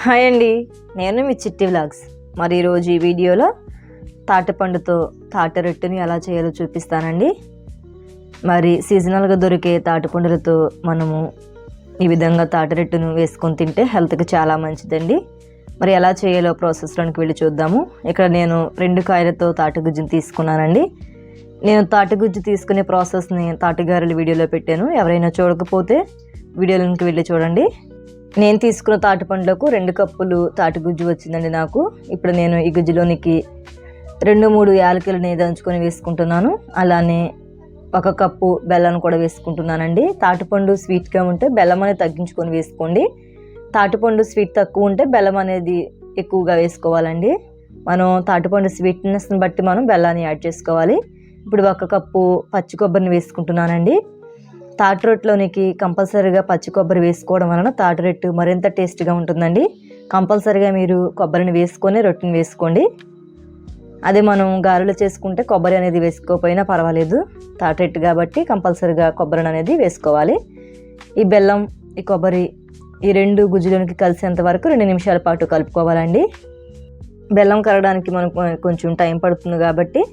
Hi అండి. నేను మీ చిట్టి వ్లాగ్స్. మరి ఈరోజు ఈ వీడియోలో తాటిపండుతో తాటరొట్టెని ఎలా చేయాలో చూపిస్తానండి. మరి సీజనల్గా దొరికే తాటిపండులతో మనము ఈ విధంగా తాటరొట్టెను వేసుకొని తింటే హెల్త్కి చాలా మంచిదండి. మరి ఎలా చేయాలో ప్రాసెస్లోనికి వెళ్ళి చూద్దాము. ఇక్కడ నేను రెండు కాయలతో తాటిగుజ్జుని తీసుకున్నానండి. నేను తాటిగుజ్జు తీసుకునే ప్రాసెస్ని తాటిగారుల వీడియోలో పెట్టాను. ఎవరైనా చూడకపోతే వీడియోలోకి వెళ్ళి చూడండి. నేను తీసుకున్న తాటి పండ్లకు రెండు కప్పులు తాటి గుజ్జు వచ్చిందండి నాకు. ఇప్పుడు నేను ఈ గుజ్జులోనికి రెండు మూడు యాలకులని దంచుకొని వేసుకుంటున్నాను. అలానే ఒక కప్పు బెల్లం కూడా వేసుకుంటున్నానండి. తాటిపండు స్వీట్గా ఉంటే బెల్లం అనేది తగ్గించుకొని వేసుకోండి. తాటిపండు స్వీట్ తక్కువ ఉంటే బెల్లం అనేది ఎక్కువగా వేసుకోవాలండి. మనం తాటిపండు స్వీట్నెస్ని బట్టి మనం బెల్లాన్ని యాడ్ చేసుకోవాలి. ఇప్పుడు ఒక కప్పు పచ్చి కొబ్బరిని వేసుకుంటున్నానండి. తాటి రొట్టెలోనికి కంపల్సరీగా పచ్చి కొబ్బరి వేసుకోవడం వలన తాటి రొట్టె మరింత టేస్ట్గా ఉంటుందండి. కంపల్సరీగా మీరు కొబ్బరిని వేసుకొని రొట్టెని వేసుకోండి. అదే మనం గారెలు చేసుకుంటే కొబ్బరి అనేది వేసుకోకపోయినా పర్వాలేదు. తాటి రొట్టె కాబట్టి కంపల్సరీగా కొబ్బరిని అనేది వేసుకోవాలి. ఈ బెల్లం ఈ కొబ్బరి ఈ రెండు గుజ్జులోనికి కలిసేంత వరకు రెండు నిమిషాల పాటు కలుపుకోవాలండి. బెల్లం కరగడానికి మనకు కొంచెం టైం పడుతుంది కాబట్టి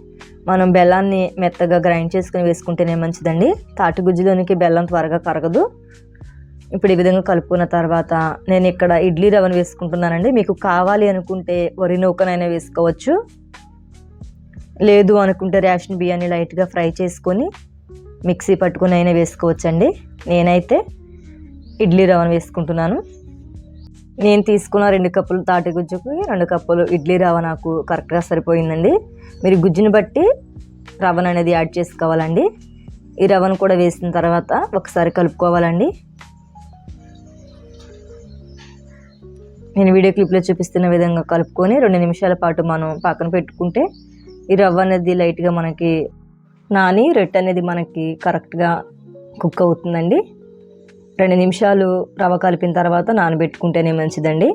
మనం బెల్లాన్ని మెత్తగా గ్రైండ్ చేసుకుని వేసుకుంటేనే మంచిదండి. తాటి గుజ్జులోనికి బెల్లం త్వరగా కరగదు. ఇప్పుడు ఈ విధంగా కలుపుకున్న తర్వాత నేను ఇక్కడ ఇడ్లీ రవ్వను వేసుకుంటున్నానండి. మీకు కావాలి అనుకుంటే వరి నూకనైనా వేసుకోవచ్చు. లేదు అనుకుంటే రేషన్ బియ్యాన్ని లైట్గా ఫ్రై చేసుకొని మిక్సీ పట్టుకుని అయినా వేసుకోవచ్చండి. నేనైతే ఇడ్లీ రవ్వను వేసుకుంటున్నాను. నేను తీసుకున్న రెండు కప్పులు తాటి గుజ్జుకి రెండు కప్పులు ఇడ్లీ రవ్వ నాకు కరెక్ట్గా సరిపోయిందండి. మీరు గుజ్జుని బట్టి రవ్వను అనేది యాడ్ చేసుకోవాలండి. ఈ రవ్వను కూడా వేసిన తర్వాత ఒకసారి కలుపుకోవాలండి. నేను వీడియో క్లిప్లో చూపిస్తున్న విధంగా కలుపుకొని రెండు నిమిషాల పాటు మనం పక్కన పెట్టుకుంటే ఈ రవ్వ అనేది లైట్గా మనకి నాని రెట్ అనేది మనకి కరెక్ట్గా కుక్ అవుతుందండి. రెండు నిమిషాలు రవ్వ కలిపిన తర్వాత నానబెట్టుకుంటేనే మంచిదండి.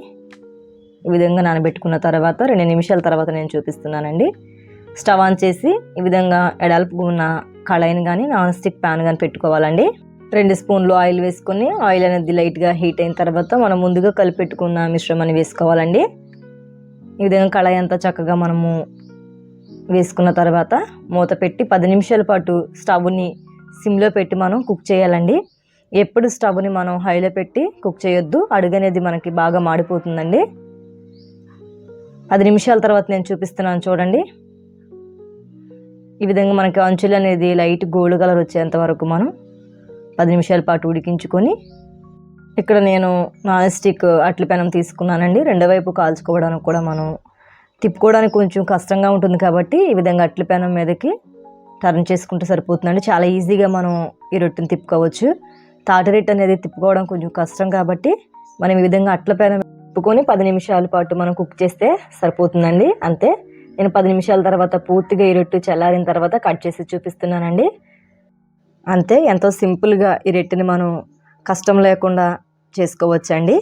ఈ విధంగా నానబెట్టుకున్న తర్వాత రెండు నిమిషాల తర్వాత నేను చూపిస్తున్నానండి. స్టవ్ ఆన్ చేసి ఈ విధంగా ఎడల్పు ఉన్న కళాయిని కానీ నాన్ స్టిక్ ప్యాన్ కానీ పెట్టుకోవాలండి. రెండు స్పూన్లు ఆయిల్ వేసుకొని ఆయిల్ అనేది లైట్గా హీట్ అయిన తర్వాత మనం ముందుగా కలిపెట్టుకున్న మిశ్రమాన్ని వేసుకోవాలండి. ఈ విధంగా కళాయి అంతా చక్కగా మనము వేసుకున్న తర్వాత మూత పెట్టి పది నిమిషాల పాటు స్టవ్ని సిమ్లో పెట్టి మనం కుక్ చేయాలండి. ఎప్పుడు స్టవ్ని మనం హైలో పెట్టి కుక్ చేయొద్దు. అడుగు అనేది మనకి బాగా మాడిపోతుందండి. పది నిమిషాల తర్వాత నేను చూపిస్తున్నాను చూడండి. ఈ విధంగా మనకి అంచులు అనేది లైట్ గోల్డ్ కలర్ వచ్చేంత వరకు మనం పది నిమిషాల పాటు ఉడికించుకొని ఇక్కడ నేను నాన్ స్టిక్ అట్ల పెనం తీసుకున్నానండి. రెండో వైపు కాల్చుకోవడానికి కూడా మనం తిప్పుకోవడానికి కొంచెం కష్టంగా ఉంటుంది కాబట్టి ఈ విధంగా అట్ల పెనం మీదకి టర్న్ చేసుకుంటే సరిపోతుందండి. చాలా ఈజీగా మనం ఈ రొట్టెని తిప్పుకోవచ్చు. తాటరిట్ అనేది తిప్పుకోవడం కొంచెం కష్టం కాబట్టి మనం ఈ విధంగా అట్ల పైన తిప్పుకొని పది నిమిషాల పాటు మనం కుక్ చేస్తే సరిపోతుందండి. అంతే. నేను పది నిమిషాల తర్వాత పూర్తిగా ఈ రొట్టు చల్లారిన తర్వాత కట్ చేసి చూపిస్తున్నానండి. అంతే. ఎంతో సింపుల్గా ఈ రొట్టెని మనం కష్టం లేకుండా చేసుకోవచ్చండి.